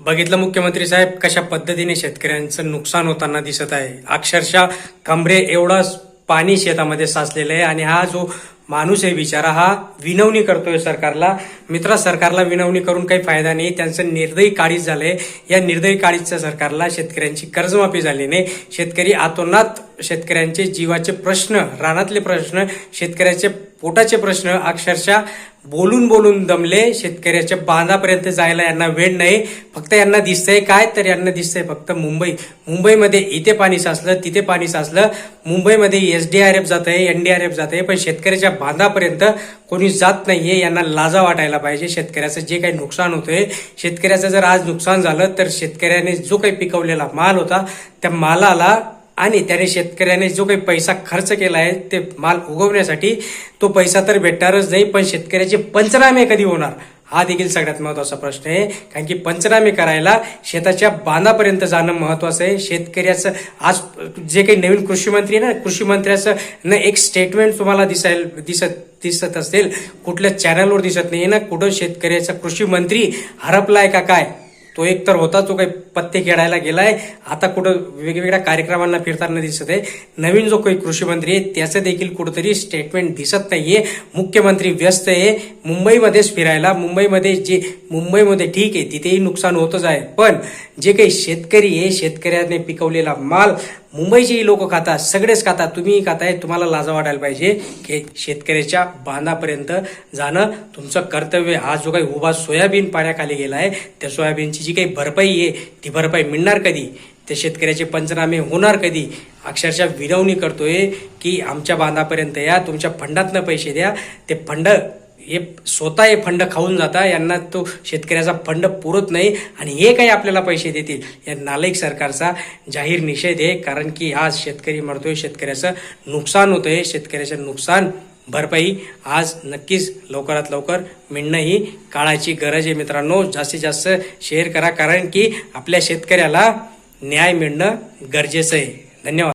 बघितलं मुख्यमंत्री साहेब कशा पद्धतीने शेतकऱ्यांचं नुकसान होताना दिसत आहे. अक्षरशः कमरे एवढा पाणी शेतामध्ये साचलेलं आहे आणि हा जो माणूस आहे बिचारा हा. विनवणी करतोय सरकारला. मित्रा सरकारला विनवणी करून काही फायदा नाही. त्यांचं निर्दयी काळीज झालंय. या निर्दयी काळीजच्या सरकारला शेतकऱ्यांची कर्जमाफी झाली नाही. शेतकरी आतोनात शेतकऱ्यांचे जीवाचे प्रश्न रानातले प्रश्न शेतकऱ्याचे पोटाचे प्रश्न अक्षरशः बोलून बोलून दमले. शेतकऱ्याच्या बांधापर्यंत जायला यांना वेळ नाही. फक्त यांना दिसतंय काय? तर यांना दिसतंय फक्त मुंबई. मुंबईमध्ये इथे पाणी साचलं तिथे पाणी साचलं. मुंबईमध्ये एस डी आर एफ जात आहे एन डी आर एफ जात आहे पण शेतकऱ्याच्या बांधापर्यंत कोणी जात नाहीये यांना लाजा वाटायला पाहिजे. शेतकऱ्याचं जे काही नुकसान होतंय शेतकऱ्याचं जर आज नुकसान झालं तर शेतकऱ्याने जो काही पिकवलेला माल होता त्या मालाला आणि त्याने शेतकऱ्याने जो काही पैसा खर्च केला आहे ते माल उगवण्यासाठी तो पैसा तर भेटणारच नाही पण शेतकऱ्याचे पंचनामे कधी होणार? हा देखील सगळ्यात महत्त्वाचा प्रश्न आहे. कारण की पंचनामे करायला शेताच्या बांधापर्यंत जाणं महत्वाचं आहे. शेतकऱ्याचं आज जे काही नवीन कृषी मंत्री आहे ना कृषी मंत्र्याचं न एक स्टेटमेंट तुम्हाला दिसायला दिसत दिसत असेल. कुठल्या चॅनलवर दिसत नाही ना कुठं शेतकऱ्याचा कृषी मंत्री हरपलाय का काय? तो एक तर होता जो काही पत्ते खेळायला गेलाय. आता कुठं वेगवेगळ्या कार्यक्रमांना फिरताना दिसत आहे. नवीन जो काही कृषी मंत्री आहे त्याचं देखील कुठंतरी स्टेटमेंट दिसत नाहीये. मुख्यमंत्री व्यस्त आहे. मुंबईमध्येच फिरायला मुंबईमध्ये जे मुंबईमध्ये ठीक आहे तिथेही नुकसान होतच आहे. पण जे काही शेतकरी आहे शेतकऱ्याने पिकवलेला माल मुंबईचेही लोक खातात सगळेच खातात तुम्हीही खाताय तुम्हाला लाजा वाटायला पाहिजे की शेतकऱ्याच्या बांधापर्यंत जाणं तुमचं कर्तव्य हा जो काही उभा सोयाबीन पाण्याखाली गेला आहे त्या सोयाबीनची जी काही भरपाई आहे ती भरपाई मिळणार कधी? त्या शेतकऱ्याचे पंचनामे होणार कधी? अक्षरशः विनवणी करतोय की आमच्या बांधापर्यंत या तुमच्या फंडातनं पैसे द्या. ते फंड हे स्वतः हे फंड खाऊन जाता यांना तो शेतकऱ्याचा फंड पुरत नाही आणि हे काही आपल्याला पैसे देतील. या नालायक सरकारचा जाहीर निषेध आहे कारण की आज शेतकरी मरतोय शेतकऱ्याचं नुकसान होतंय शेतकऱ्याचं नुकसान भरपाई आज नक्कीच लवकरात लवकर मिळणं ही काळाची गरज आहे मित्रांनो. जास्तीत जास्त शेअर करा कारण की आपल्या शेतकऱ्याला न्याय मिळणं गरजेचं आहे. धन्यवाद.